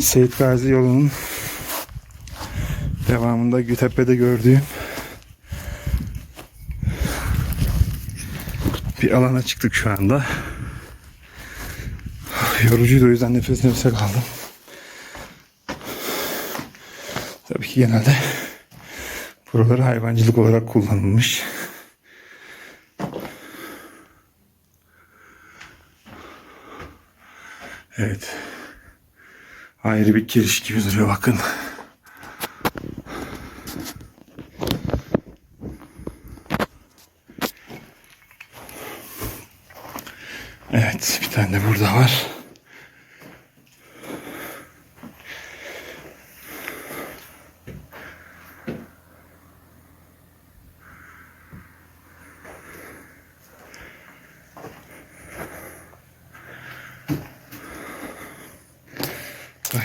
Seyit Gazi yolunun devamında Gütepe'de gördüğüm bir alana çıktık şu anda. Yorucuydu o yüzden nefes nefese kaldım. Tabii ki genelde buraları hayvancılık olarak kullanılmış. Evet. Ayrı bir giriş gibi duruyor bakın. Evet bir tane de burada var.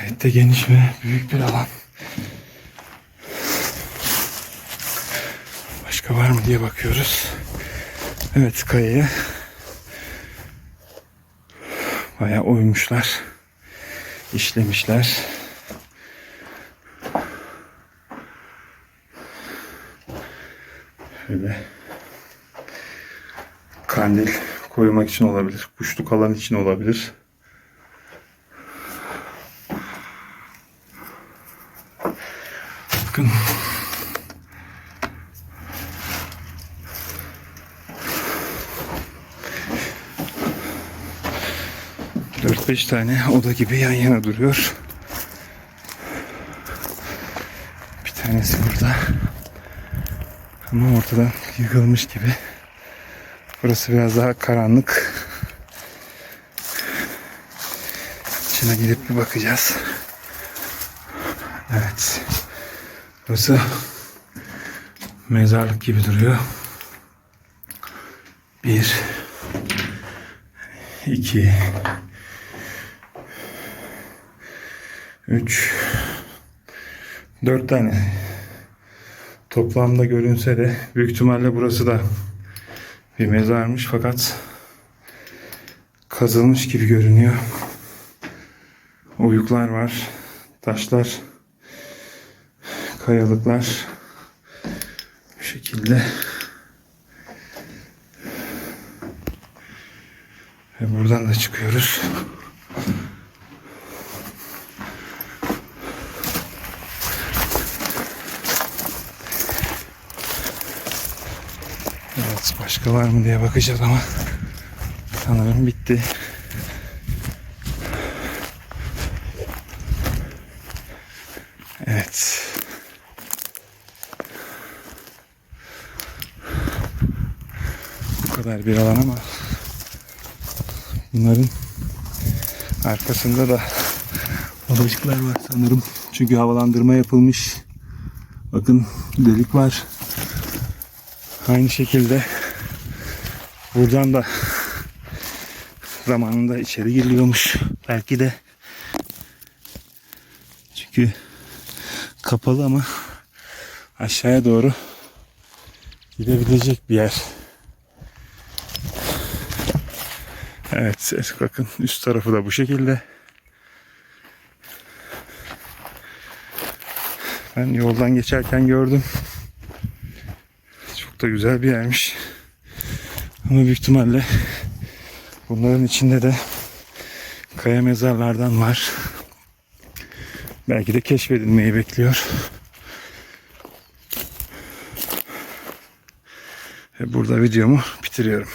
Gayet de geniş ve büyük bir alan. Başka var mı diye bakıyoruz. Evet kayaya bayağı oymuşlar. işlemişler. Şöyle kandil koymak için olabilir. Kuşluk alan için olabilir. Bakın. Dört beş tane oda gibi yan yana duruyor. Bir tanesi burada. Ama ortadan yıkılmış gibi. Burası biraz daha karanlık. İçine girip bir bakacağız. Evet. Burası mezarlık gibi duruyor. Bir, iki, üç, dört tane. Toplamda görünse de büyük ihtimalle burası da bir mezarmış fakat kazılmış gibi görünüyor. Oyuklar var, taşlar kayalıklar bu şekilde ve buradan da çıkıyoruz. Evet başka var mı diye bakacağız ama sanırım bitti. Kadar bir alan ama bunların arkasında da odacıklar var sanırım. Çünkü havalandırma yapılmış. Bakın delik var. Aynı şekilde buradan da zamanında içeri giriliyormuş. Belki de çünkü kapalı ama aşağıya doğru gidebilecek bir yer. Evet bakın üst tarafı da bu şekilde. Ben yoldan geçerken gördüm. Çok da güzel bir yermiş. Ama büyük ihtimalle bunların içinde de kaya mezarlardan var. Belki de keşfedilmeyi bekliyor. Ve burada videomu bitiriyorum.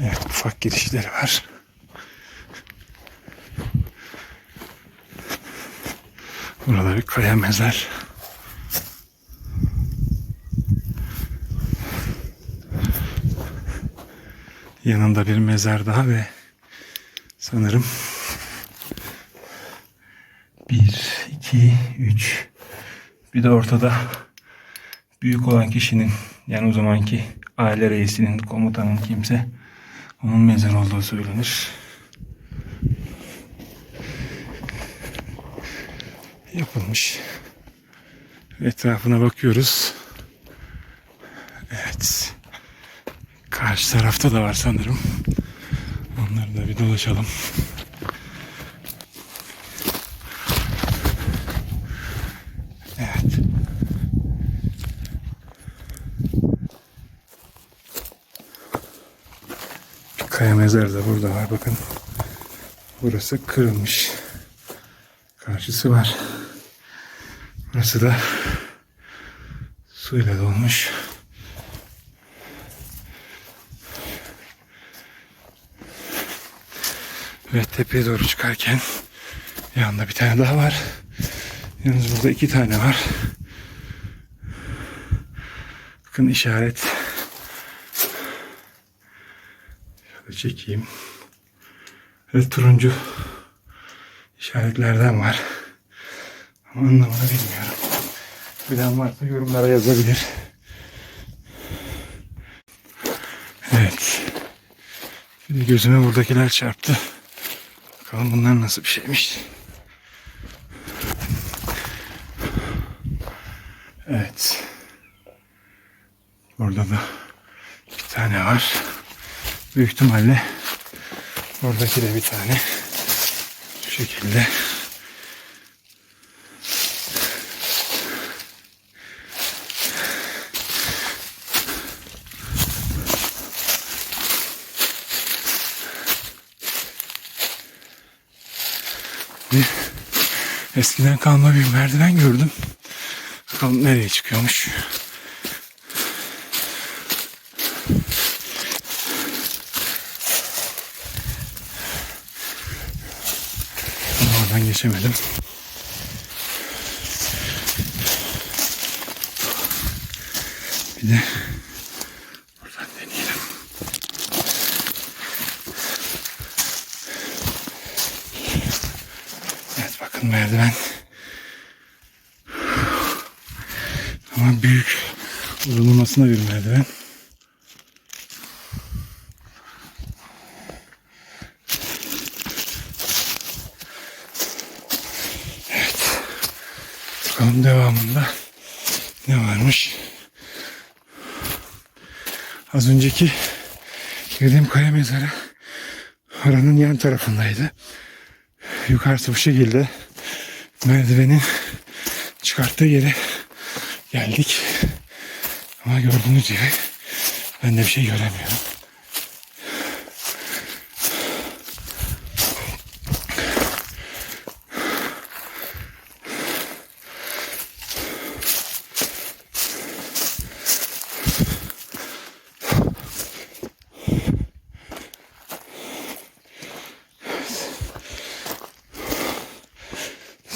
Evet ufak girişleri var. Burada bir kaya mezar. Yanında bir mezar daha ve sanırım Bir, iki, üç. Bir de ortada büyük olan kişinin yani o zamanki aile reisinin, komutanın kimse onun mezar olduğu söylenir. Yapılmış. Etrafına bakıyoruz. Evet. Karşı tarafta da var sanırım. Onları da bir dolaşalım. Evet. Mezarı da burada var bakın. Burası kırılmış. Karşısı var. Burası da suyla dolmuş. Ve tepeye doğru çıkarken yanında bir tane daha var. Yalnız burada iki tane var. Bakın işaret. Şöyle çekeyim. Ve turuncu işaretlerden var. Ama anlamını bilmiyorum. Bilen varsa yorumlara yazabilir. Evet. Şimdi gözüme buradakiler çarptı. Bakalım bunlar nasıl bir şeymiş. Evet. Burada da bir tane var. Büyük ihtimalle oradaki de bir tane. Şu şekilde. Bir eskiden kalma bir merdiven gördüm. Bakalım nereye çıkıyormuş. Ama oradan geçemedim. Bir de buradan deneyelim. Evet bakın merdiven. Ama büyük uzunlamasına bir merdiven. Bakalım devamında ne varmış. Az önceki girdiğim kaya mezarı oranın yan tarafındaydı. Yukarısı bu şekilde merdivenin çıkarttığı yere geldik. Ama gördüğünüz gibi ben de bir şey göremiyorum.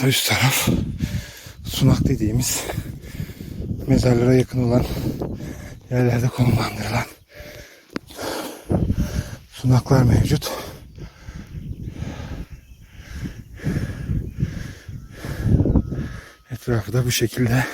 Üst taraf sunak dediğimiz mezarlara yakın olan yerlerde konumlandırılan sunaklar mevcut. Etrafı da bu şekilde